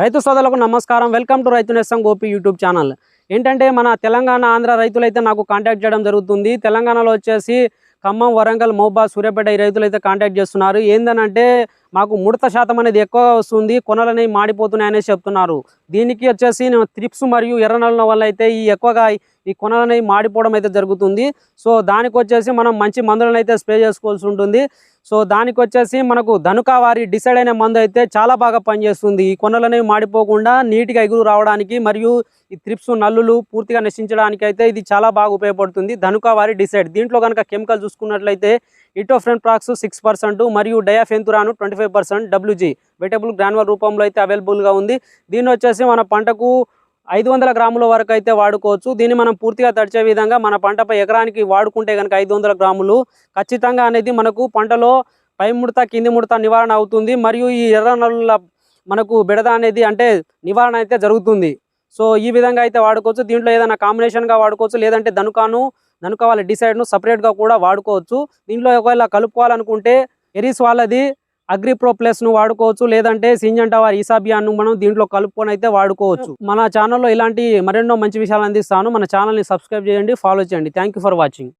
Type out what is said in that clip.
రైతు సోదరులకు నమస్కారం. వెల్కమ్ టు రైతు నేస్తం గోపి యూట్యూబ్ ఛానల్. ఏంటంటే మన తెలంగాణ ఆంధ్ర రైతులైతే నాకు కాంటాక్ట్ చేయడం జరుగుతుంది. తెలంగాణలో వచ్చేసి ఖమ్మం వరంగల్ మోబా సూర్యాపేట ఈ రైతులు అయితే కాంటాక్ట్ చేస్తున్నారు. ఏందనంటే మాకు ముడత శాతం అనేది ఎక్కువ వస్తుంది కొనలు మాడిపోతున్నాయి అనేసి చెప్తున్నారు. దీనికి వచ్చేసి త్రిప్స్ మరియు ఎర్రనల వల్ల అయితే ఈ ఎక్కువగా ఈ కొనలు అనేవి మాడిపోవడం అయితే జరుగుతుంది. సో దానికి వచ్చేసి మనం మంచి మందులను అయితే స్ప్రే చేసుకోవాల్సి ఉంటుంది. సో దానికి వచ్చేసి మనకు ధనుకా వారి డిసైడ్ అయిన మందు అయితే చాలా బాగా పనిచేస్తుంది. ఈ కొనలు అనేవి మాడిపోకుండా నీట్గా ఎగురు రావడానికి మరియు ఈ త్రిప్స్ నల్లులు పూర్తిగా నశించడానికి అయితే ఇది చాలా బాగా ఉపయోగపడుతుంది. ధనుకా వారి డిసైడ్. దీంట్లో కనుక కెమికల్ చూసుకున్నట్లయితే ఇటోఫ్రెన్ ప్రాక్స్ సిక్స్ పర్సెంట్ మరియు డయాఫెంతురాను twenty five percent WG. Wettable granule రూపంలో అయితే అవైలబుల్గా ఉంది. దీన్ని వచ్చేసి మన పంటకు ఐదు వందల గ్రాముల వరకు అయితే వాడుకోవచ్చు. దీన్ని మనం పూర్తిగా తడిచే విధంగా మన పంటపై ఎకరానికి వాడుకుంటే కనుక ఐదు వందల గ్రాములు. ఖచ్చితంగా అనేది మనకు పంటలో పై ముడత కింది ముడత నివారణ అవుతుంది. మరియు ఈ ఎర్ర నల్ల మనకు బెడద అనేది అంటే నివారణ అయితే జరుగుతుంది. సో ఈ విధంగా అయితే వాడుకోవచ్చు. దీంట్లో ఏదైనా కాంబినేషన్గా వాడుకోవచ్చు. లేదంటే ధనుకాను దనుక వాళ్ళ డిసైడ్ను సపరేట్గా కూడా వాడుకోవచ్చు. దీంట్లో ఒకవేళ కలుపుకోవాలనుకుంటే ఎరిస్ వాళ్ళది అగ్రిప్రో ప్లస్ను వాడుకోవచ్చు. లేదంటే సింజంటా వారి ఈసాబియాను మనం దీంట్లో కలుపుకొని అయితే వాడుకోవచ్చు. మన ఛానల్లో ఇలాంటి మరెన్నో మంచి విషయాలు అందిస్తాను. మన ఛానల్ని సబ్స్క్రైబ్ చేయండి ఫాలో చేయండి. Thank for watching.